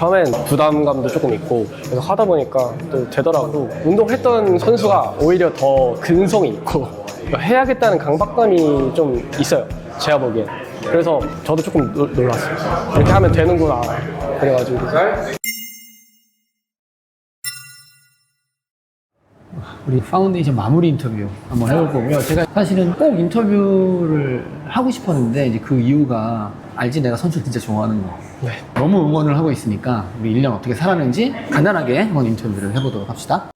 처음엔 부담감도 조금 있고 그래서 하다 보니까 또 되더라고 운동했던 선수가 오히려 더 근성이 있고 해야겠다는 강박감이 좀 있어요 제가 보기엔. 그래서 저도 조금 놀- 놀랐어요. 이렇게 하면 되는구나. 그래가지고. 우리 파운데이션 마무리 인터뷰 한번 해볼 거고요. 제가 사실은 꼭 인터뷰를 하고 싶었는데 이제 그 이유가 알지 내가 선수 진짜 좋아하는 거. 네. 너무 응원을 하고 있으니까 우리 1년 어떻게 살았는지 간단하게 한번 인터뷰를 해보도록 합시다.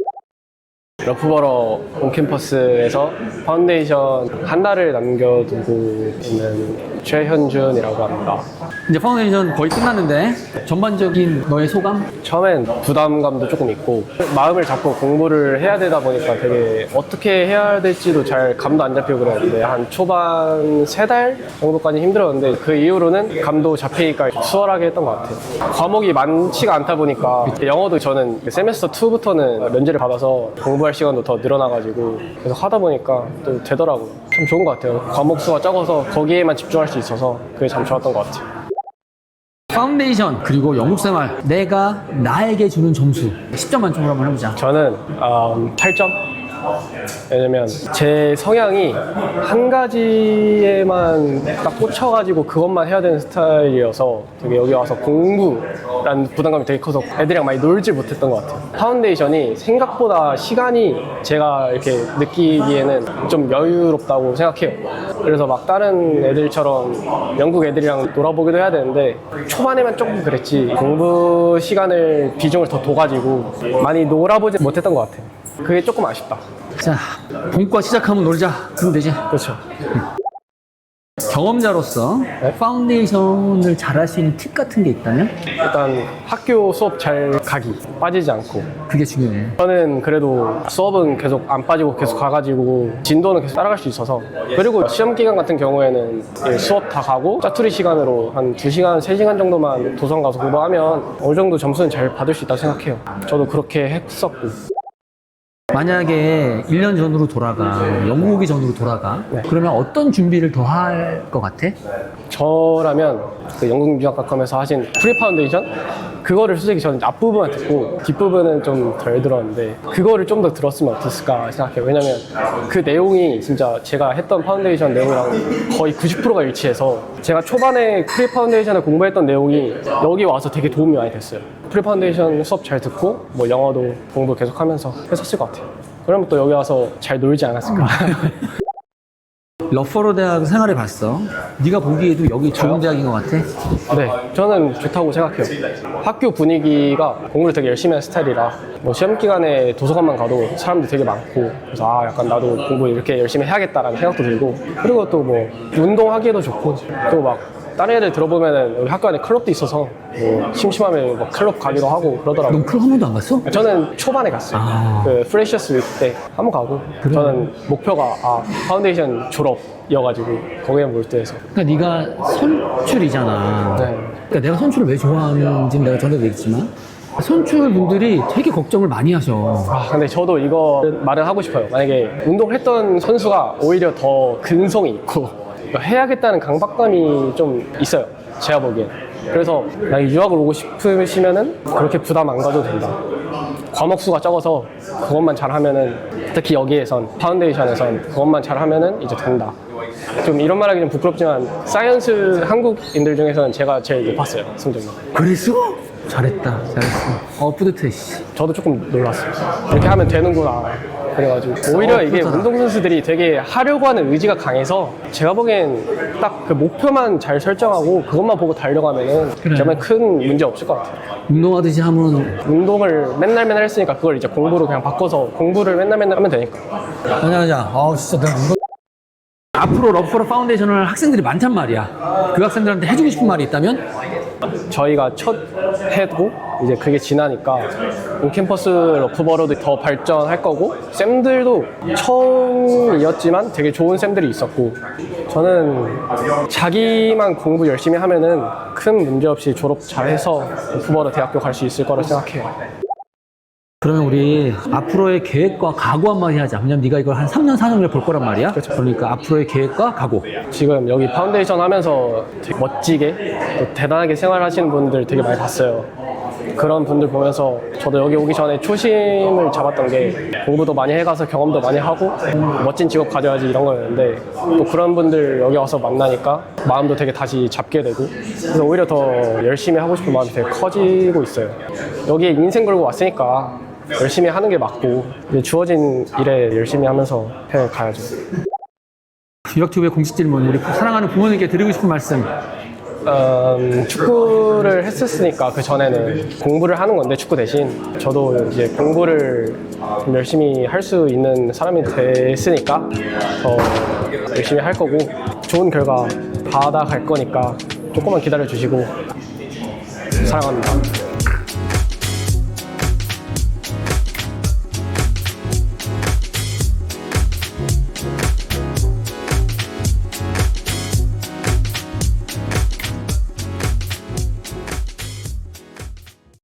러프버러 온캠퍼스에서 파운데이션 한 달을 남겨두고 있는 최현준이라고 합니다. 이제 파운데이션 거의 끝났는데 전반적인 너의 소감? 처음엔 부담감도 조금 있고 마음을 잡고 공부를 해야 되다 보니까 되게 어떻게 해야 될지도 잘 감도 안 잡히고 그랬는데 한 초반 세 달 정도까지 힘들었는데 그 이후로는 감도 잡히니까 수월하게 했던 것 같아요. 과목이 많지가 않다 보니까 영어도 저는 세메스터 2부터는 면제를 받아서 공부할 시간도 더 늘어나가지고 계속 하다 보니까 또 되더라고요. 참 좋은 것 같아요. 과목 수가 적어서 거기에만 집중할 수 있어서 그게 참 좋았던 것 같아요. 파운데이션 그리고 영국 생활 내가 나에게 주는 점수 10점 만점으로 한번 해보자. 저는 음, 8점. 왜냐면 제 성향이 한 가지에만 딱 꽂혀가지고 그것만 해야 되는 스타일이어서 되게 여기 와서 공부라는 부담감이 되게 커서 애들이랑 많이 놀지 못했던 것 같아요. 파운데이션이 생각보다 시간이 제가 이렇게 느끼기에는 좀 여유롭다고 생각해요. 그래서 막 다른 애들처럼 영국 애들이랑 놀아보기도 해야 되는데 초반에만 조금 그랬지 공부 시간을 비중을 더 둬가지고 많이 놀아보지 못했던 것 같아요. 그게 조금 아쉽다. 자, 본과 시작하면 놀자. 그럼 되지. 그렇죠. 경험자로서 파운데이션을 잘할 수 있는 팁 같은 게 있다면 일단 학교 수업 잘 가기 빠지지 않고 그게 중요해. 저는 그래도 수업은 계속 안 빠지고 계속 가가지고 진도는 계속 따라갈 수 있어서 그리고 시험 기간 같은 경우에는 예, 수업 다 가고 짜투리 시간으로 한 2시간, 3시간 정도만 도서관 가서 공부하면 어느 정도 점수는 잘 받을 수 있다고 생각해요. 저도 그렇게 했었고 만약에 1년 전으로 돌아가, 영국 오기 전으로 돌아가, 네. 그러면 어떤 준비를 더 할 것 같아? 저라면 그 영국 유학닷컴에서 하신 프리 파운데이션 그거를 솔직히 저는 앞부분만 듣고 뒷부분은 좀 덜 들었는데 그거를 좀 더 들었으면 어땠을까 생각해요 왜냐면 그 내용이 진짜 제가 했던 파운데이션 내용이랑 거의 90%가 일치해서 제가 초반에 프리 파운데이션을 공부했던 내용이 여기 와서 되게 도움이 많이 됐어요 프리 파운데이션 수업 잘 듣고 뭐 영어도 공부 계속 하면서 했었을 것 같아요 그러면 또 여기 와서 잘 놀지 않았을까 러퍼로 대학 생활해 봤어. 네가 보기에도 여기 좋은 대학인 것 같아? 네, 저는 좋다고 생각해요. 학교 분위기가 공부를 되게 열심히 하는 스타일이라 뭐 시험 기간에 도서관만 가도 사람들이 되게 많고 그래서 아 약간 나도 공부 이렇게 열심히 해야겠다라는 생각도 들고 그리고 또 뭐 운동하기에도 좋고 또막 다른 애들 들어보면은 여기 학교 안에 클럽도 있어서 뭐 심심하면 뭐 클럽 가기도 하고 그러더라고요. 넌 클럽 한 번도 안 갔어? 저는 초반에 갔어요. 아. 그 프레셔스 위크 때 한 번 가고 저는 목표가 아 파운데이션 졸업이어가지고 거기에 몰두해서 그러니까 네가 선출이잖아. 네. 그러니까 내가 선출을 왜 좋아하는지는 내가 전에도 얘기했지만 선출 분들이 되게 걱정을 많이 하셔. 아, 근데 저도 이거 말은 하고 싶어요. 만약에 운동했던 선수가 오히려 더 근성이 있고 해야겠다는 강박감이 좀 있어요. 제가 보기엔. 그래서 만약에 유학을 오고 싶으시면은 그렇게 부담 안 가져도 된다. 과목 수가 적어서 그것만 잘하면은 특히 여기에선 파운데이션에선 그것만 잘하면은 이제 된다. 좀 이런 말하기 좀 부끄럽지만 사이언스 한국인들 중에서는 제가 제일 높았어요 성적이. 그랬어? 잘했다, 잘했어. 어, 뿌듯해, 씨. 저도 조금 놀랐어요. 이렇게 하면 되는구나. 그래가지고 오히려 어, 이게 그렇잖아. 운동선수들이 되게 하려고 하는 의지가 강해서 제가 보기엔 딱 그 목표만 잘 설정하고 그것만 보고 달려가면은 그래. 정말 큰 문제 없을 것 같아요. 운동하듯이 하면 운동을 맨날 맨날 했으니까 그걸 이제 공부로 그냥 바꿔서 공부를 맨날 맨날 하면 되니까. 하자 하자. 아 진짜 내가 운동. 앞으로 러프로 파운데이션을 학생들이 많단 말이야. 그 학생들한테 해주고 싶은 말이 있다면? 저희가 첫 해고 이제 그게 지나니까 온캠퍼스 러프버로도 더 발전할 거고 쌤들도 처음이었지만 되게 좋은 쌤들이 있었고 저는 자기만 공부 열심히 하면은 큰 문제 없이 졸업 잘해서 러프버로 대학교 갈 수 있을 거라 생각해요. 그러면 우리 앞으로의 계획과 각오 한마디 하자. 왜냐면 네가 이걸 한 3년, 4년을 볼 거란 말이야. 그러니까 앞으로의 계획과 각오. 지금 여기 파운데이션 하면서 되게 멋지게 또 대단하게 생활하시는 분들 되게 많이 봤어요. 그런 분들 보면서 저도 여기 오기 전에 초심을 잡았던 게 공부도 많이 해가서 경험도 많이 하고 멋진 직업 가져야지 이런 거였는데 또 그런 분들 여기 와서 만나니까 마음도 되게 다시 잡게 되고 그래서 오히려 더 열심히 하고 싶은 마음이 되게 커지고 있어요. 여기에 인생 걸고 왔으니까 열심히 하는 게 맞고 주어진 일에 열심히 하면서 해 가야죠. 유학튜브의 공식 질문 우리 사랑하는 부모님께 드리고 싶은 말씀 음, 축구를 했었으니까 그 전에는 공부를 하는 건데 축구 대신 저도 이제 공부를 좀 열심히 할 수 있는 사람이 됐으니까 더 열심히 할 거고 좋은 결과 받아갈 거니까 조금만 기다려 주시고 사랑합니다.